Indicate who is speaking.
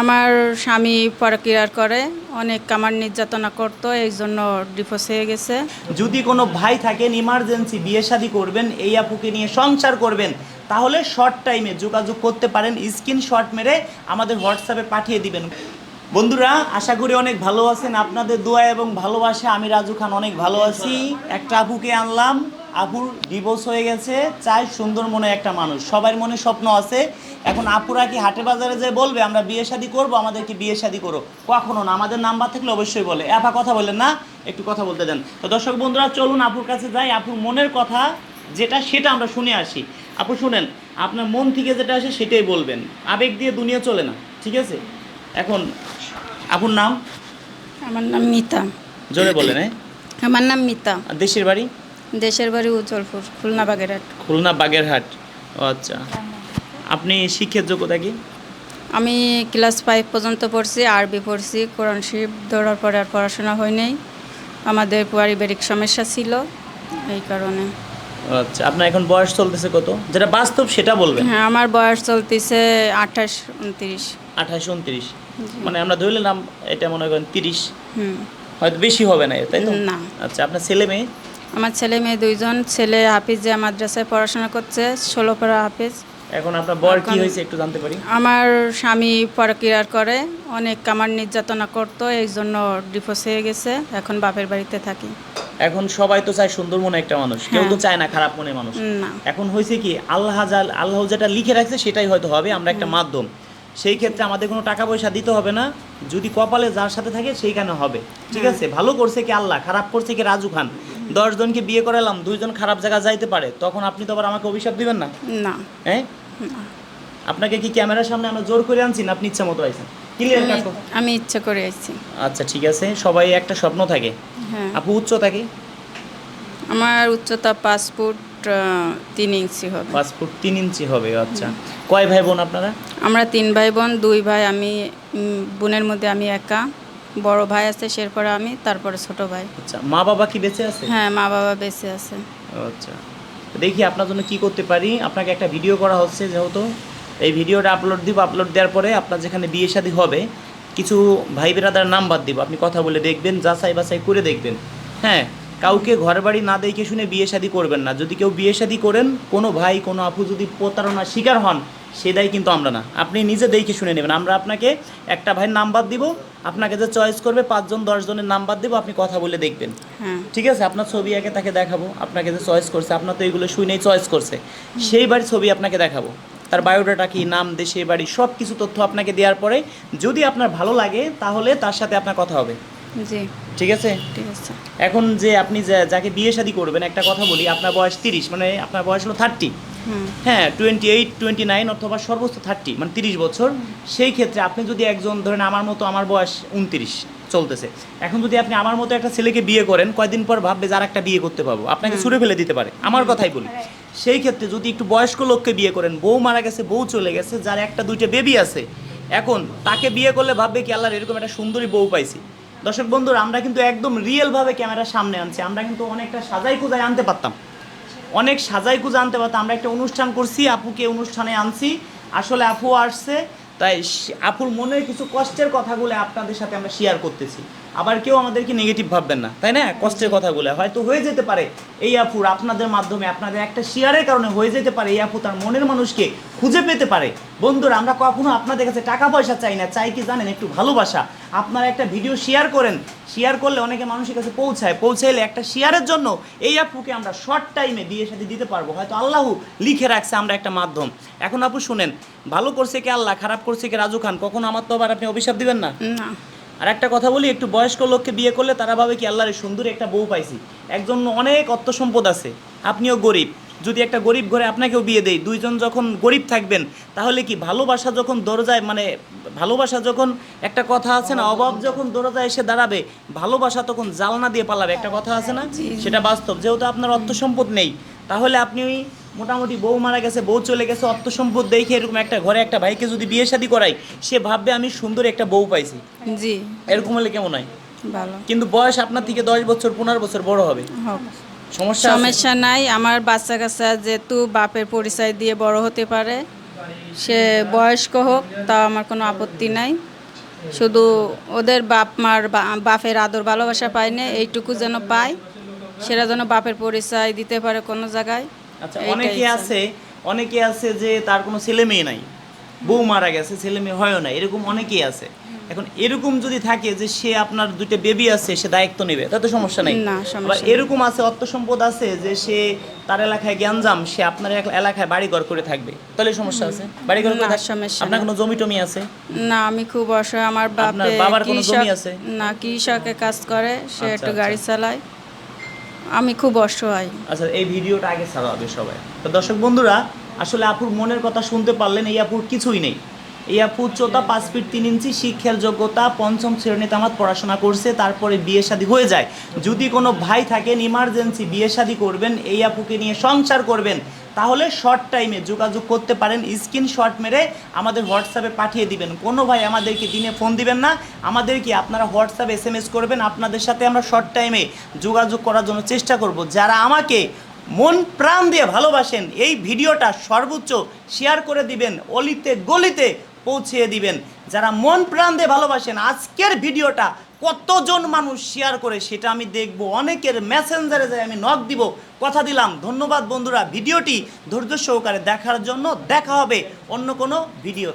Speaker 1: আমার স্বামী পরকিরার করে অনেক কামার নির্যাতনা করতো এই জন্য ডিভোর্স হয়ে গেছে।
Speaker 2: যদি কোনো ভাই থাকেন ইমার্জেন্সি বিয়ে শাদী করবেন এই আপুকে নিয়ে সংসার করবেন তাহলে শর্ট টাইমে যোগাযোগ করতে পারেন স্ক্রিনশট মেরে আমাদের হোয়াটসঅ্যাপে পাঠিয়ে দিবেন। বন্ধুরা আশা করি অনেক ভালো আছেন। আপনাদের দোয়া এবং ভালোবাসা আমি রাজু খান অনেক ভালো আছি। একটা আপুকে আনলাম। আপুর ডিভোর্স হয়ে গেছে চাই সুন্দর মনে একটা মানুষ। সবার মনে স্বপ্ন আছে। এখন আপুরা কি হাটে বাজারে যে বলবে আমরা বিয়ে শাদী করব আমাদেরকে বিয়ে শাদী করো? কখনো না আমাদের নাম্বার থাকলে অবশ্যই বলে। একা কথা বলেন না? একটু কথা বলতে দেন। তো দর্শক বন্ধুরা চলুন আপুর কাছে যাই। আপুর মনের কথা যেটা সেটা আমরা শুনে আসি। আপু শুনেন আপনার মন থেকে যেটা আসে সেটাই বলবেন। আবেগ দিয়ে দুনিয়া চলে না ঠিক আছে? এখন আপুর নাম?
Speaker 1: আমার নাম মিতা।
Speaker 2: জোরে বলেন
Speaker 1: আমার নাম মিতা।
Speaker 2: দেশের বাড়ি?
Speaker 1: দেশের বাড়ি উজ্জ্বলপুর খুলনা বাগেরহাট।
Speaker 2: খুলনা বাগেরহাট ও আচ্ছা। আপনি শিক্ষার যোগ্যতা কি?
Speaker 1: আমি ক্লাস ফাইভ পর্যন্ত পড়ছি আরবি পড়ছি কোরআন শরীফ ধরার পরে আর পড়াশোনা হয় নাই। আমাদের পারিবারিক সমস্যা ছিল এই কারণে।
Speaker 2: আচ্ছা আপনার এখন বয়স চলতেছে কত? যেটা বাস্তব সেটা বলবেন।
Speaker 1: হ্যাঁ আমার বয়স চলতেছে আঠাশ উনত্রিশ।
Speaker 2: আঠাশ উনত্রিশ। মানে আমরা ধরে নিলাম এটা মনে করেন তিরিশ।
Speaker 1: হুম।
Speaker 2: হয়তো বেশি হবে না তাই তো?
Speaker 1: না।
Speaker 2: আচ্ছা আপনার ছেলে মেয়ে?
Speaker 1: আমার ছেলে মেয়ে দুইজন ছেলে হাফিজ যে মাদ্রাসায় পড়াশোনা করছে ষোলোপাড়া হাফিজ।
Speaker 2: এখন আপনার বর কি হয়েছে একটু জানতে পারি?
Speaker 1: আমার স্বামী পরকিরার করে অনেক কামার নির্যাতনা করতো এই জন্য ডিভোর্স হয়ে গেছে এখন বাপের বাড়িতে থাকি।
Speaker 2: এখন সবাই তো চায় সুন্দর মনে একটা মানুষ কেউ তো
Speaker 1: হ্যাঁ।
Speaker 2: চায় না খারাপ মনে মানুষ। এখন হয়েছে কি আল্লাহ যা- আল্লাহ যেটা লিখে রাখছে সেটাই হয়তো হবে আমরা একটা মাধ্যম। সেই ক্ষেত্রে আমাদের কোনো টাকা পয়সা দিতে হবে না যদি কপালে যার সাথে থাকে সেইখানে হবে। ঠিক আছে? ভালো করছে কি আল্লাহ খারাপ করছে কি রাজু খান? দশজনকে বিয়ে করালাম দুইজন খারাপ জায়গা যাইতে পারে তখন আপনি তো আবার আমাকে অভিশাপ দিবেন না?
Speaker 1: না।
Speaker 2: হ্যাঁ? আপনাকে কি ক্যামেরার সামনে আমরা জোর করে আনছি না আপনি ইচ্ছা মতো আইছেন? ক্লিয়ার
Speaker 1: আমি- আমি ইচ্ছা করে আসছি
Speaker 2: আচ্ছা ঠিক আছে সবাই একটা স্বপ্ন থাকে।
Speaker 1: হ্যাঁ।
Speaker 2: আপু উচ্চ থাকে
Speaker 1: আমার উচ্চতা পাঁচ ফুট তিন ইঞ্চি হবে।
Speaker 2: পাঁচ ফুট তিন ইঞ্চি হবে আচ্ছা। কয় ভাই বোন আপনারা?
Speaker 1: আমরা তিন ভাই বোন দুই ভাই আমি বোনের মধ্যে আমি একা। বড় ভাই আছে সেরপরে আমি তারপরে ছোট ভাই।
Speaker 2: আচ্ছা মা বাবা কি বেঁচে আছে?
Speaker 1: হ্যাঁ মা বাবা বেঁচে আছে।
Speaker 2: আচ্ছা। দেখি আপনার জন্য কি করতে পারি। আপনাকে একটা ভিডিও করা হচ্ছে যেহেতু। এই ভিডিওটা আপলোড দিব আপলোড দেওয়ার পরে আপনার যেখানে বিয়ে শাদী হবে কিছু ভাই বেরাদার নাম্বার দিব। আপনি কথা বলে দেখবেন যাচাই বাছাই করে দেখবেন। হ্যাঁ কাউকে ঘর বাড়ি না দেখে শুনে বিয়ে শাদী করবেন না। যদি কেউ বিয়ে শাদী করেন কোনো ভাই কোনো আপু যদি প্রতারণার শিকার হন সে দায় কিন্তু আমরা না। আপনি নিজে দেখে শুনে নেবেন। আমরা আপনাকে একটা ভাইয়ের নাম্বার দিব। আপনাকে যে চয়েস করবে পাঁচজন দশজনের নাম্বার দিব। আপনি কথা বলে দেখবেন।
Speaker 1: হ্যাঁ।
Speaker 2: ঠিক আছে? আপনার ছবি একে তাকে দেখাবো। আপনাকে যে চয়েস করছে আপনার তো এগুলো শুনেই চয়েস করছে। সেই বাড়ির ছবি আপনাকে দেখাবো। তার বায়োডাটা কি নাম দেশে বাড়ি সব কিছু তথ্য আপনাকে দেওয়ার পরে যদি আপনার ভালো লাগে তাহলে তার সাথে আপনার কথা হবে।
Speaker 1: জি।
Speaker 2: ঠিক আছে?
Speaker 1: ঠিক আছে।
Speaker 2: এখন যে আপনি যাকে বিয়ে শাদী করবেন একটা কথা বলি আপনার বয়স তিরিশ মানে আপনার বয়স হলো থার্টি হ্যাঁ টোয়েন্টি এইট টোয়েন্টি নাইন অথবা সর্বোচ্চ থার্টি মানে তিরিশ বছর। সেই ক্ষেত্রে আপনি যদি একজন ধরেন আমার মতো আমার বয়স উনত্রিশ চলতেছে এখন যদি আপনি আমার মতো একটা ছেলেকে বিয়ে করেন কয়দিন পর ভাববে যার একটা বিয়ে করতে পারব? আপনাকে ছুড়ে ফেলে দিতে পারে আমার কথাই বলি। সেই ক্ষেত্রে যদি একটু বয়স্ক লোককে বিয়ে করেন বউ মারা গেছে বউ চলে গেছে যার একটা দুইটা বেবি আছে এখন তাকে বিয়ে করলে ভাববে কি আল্লাহর এরকম একটা সুন্দরী বউ পাইছি। দর্শক বন্ধুরা, আমরা কিন্তু একদম রিয়েলভাবে ক্যামেরার সামনে আনছি। আমরা কিন্তু অনেকটা সাজাই কুজাই আনতে পারতাম। অনেক সাজাই কুজা আনতে পারতাম। আমরা একটা অনুষ্ঠান করছি, আপুকে অনুষ্ঠানে আনছি। আসলে আপু আসছে, তাই আপুর মনের কিছু কষ্টের কথাগুলো আপনাদের সাথে আমরা শেয়ার করতেছি। আবার কেউ আমাদেরকে নেগেটিভ ভাববেন না, তাই না? কষ্টের কথাগুলো। হয়তো হয়ে যেতে পারে এই আপুর আপনাদের মাধ্যমে, আপনাদের একটা শেয়ারের কারণে হয়ে যেতে পারে এই আপু, তার মনের মানুষকে খুঁজে পেতে পারে। বন্ধুরা, আমরা কখনো আপনাদের কাছে টাকা পয়সা চাই না, চাই কি জানেন, একটু ভালোবাসা। আপনারা একটা ভিডিও শেয়ার করেন। শেয়ার করলে অনেকে মানুষের কাছে পৌঁছায়। পৌঁছাইলে একটা শেয়ারের জন্য এই আপুকে আমরা শর্ট টাইমে বিয়ে সাথে দিতে পারব। হয়তো আল্লাহ লিখে রাখছে আমরা একটা মাধ্যম। এখন আপু শুনেন, ভালো করছে কি আল্লাহ, খারাপ করছে কি রাজু খান? কখনো আমার তো আবার আপনি অভিশাপ দিবেন না। আর একটা কথা বলি একটু বয়স্ক লোককে বিয়ে করলে তারা ভাবে কি আল্লাহর সুন্দর একটা বউ পাইছি। একজন অনেক অর্থ সম্পদ আছে আপনিও গরিব। যদি একটা গরিব ঘরে আপনাকেও বিয়ে দেয় দুইজন যখন গরিব থাকবেন তাহলে কি ভালোবাসা যখন দরজায় মানে ভালোবাসা যখন একটা কথা আছে না অভাব যখন দরজায় এসে দাঁড়াবে ভালোবাসা তখন জালনা দিয়ে পালাবে। একটা কথা আছে না? সেটা বাস্তব। যেহেতু আপনার অর্থ সম্পদ নেই তাহলে আপনি মোটামুটি বউ মারা গেছে বউ চলে গেছে অর্থ সম্পদ দেখে এরকম একটা ঘরে একটা ভাইকে যদি বিয়ে শাদী করাই সে ভাববে আমি সুন্দর একটা বউ পাইছি।
Speaker 1: জি।
Speaker 2: এরকম হলে কেমন হয়?
Speaker 1: ভালো।
Speaker 2: কিন্তু বয়স আপনার থেকে দশ বছর পনেরো বছর বড় হবে। সমস্যা
Speaker 1: সমস্যা নাই আমার বাচ্চা কাচ্চা যেহেতু বাপের পরিচয় দিয়ে বড় হতে পারে সে বয়স্ক হোক তা আমার কোনো আপত্তি নাই। শুধু ওদের বাপ মার বাপের আদর ভালোবাসা পায় না এইটুকু যেন পায় সেটা যেন বাপের পরিচয় দিতে পারে কোনো জায়গায়।
Speaker 2: আচ্ছা অনেকে আছে অনেকে আছে যে তার কোনো ছেলে মেয়ে নাই। বউ মারা গেছে ছেলে মেয়ে হয়ও না এরকম অনেকেই আছে। এখন এরকম যদি থাকে যে সে আপনার দুইটা বেবি আছে সে দায়িত্ব নেবে তাতে সমস্যা নেই।
Speaker 1: নেই।
Speaker 2: এরকম আছে অর্থ সম্পদ আছে যে সে তার এলাকায় জ্ঞানজাম সে আপনার এলাকায় বাড়িঘর করে থাকবে। তাহলে সমস্যা আছে? বাড়িঘর করে
Speaker 1: সমস্যা
Speaker 2: আপনার কোনো জমি টমি আছে?
Speaker 1: না আমি খুব অসহায়। আমার
Speaker 2: বাবার কোনো জমি আছে?
Speaker 1: না কৃষকে কাজ করে সে
Speaker 2: আচ্ছা,
Speaker 1: একটু
Speaker 2: আচ্ছা।
Speaker 1: গাড়ি চালায়। আমি খুব অসহায়।
Speaker 2: আচ্ছা এই ভিডিওটা আগে ছাড়া হবে সবাই। তো দর্শক বন্ধুরা, আসলে আপুর মনের কথা শুনতে পারলেন, এই আপুর কিছুই নেই। এই আপু উচ্চতা পাঁচ ফিট তিন ইঞ্চি, শিক্ষার যোগ্যতা, পঞ্চম শ্রেণীতে আমার পড়াশোনা করছে, তারপরে বিয়ে শাদী হয়ে যায়। যদি কোনো ভাই থাকেন ইমার্জেন্সি বিয়ে শাদী করবেন, এই আপুকে নিয়ে সংসার করবেন তাহলে শর্ট টাইমে যোগাযোগ করতে পারেন স্ক্রিনশট মেরে আমাদের হোয়াটসঅ্যাপে পাঠিয়ে দিবেন। কোনো ভাই আমাদেরকে দিনে ফোন দিবেন না আমাদেরকে আপনারা হোয়াটসঅ্যাপ এস এম এস করবেন, আপনাদের সাথে আমরা শর্ট টাইমে যোগাযোগ করার জন্য চেষ্টা করব। যারা আমাকে মন প্রাণ দিয়ে ভালোবাসেন, এই ভিডিওটা সর্বোচ্চ শেয়ার করে দিবেন, অলিতে গলিতে পৌঁছিয়ে দিবেন। যারা মন প্রাণ দিয়ে ভালোবাসেন, আজকের ভিডিওটা কতজন মানুষ শেয়ার করে সেটা আমি দেখব। অনেকের মেসেঞ্জারে যাই আমি নক দিব, কথা দিলাম। ধন্যবাদ বন্ধুরা, ভিডিওটি ধৈর্য সহকারে দেখার জন্য দেখা হবে অন্য কোনো ভিডিওতে।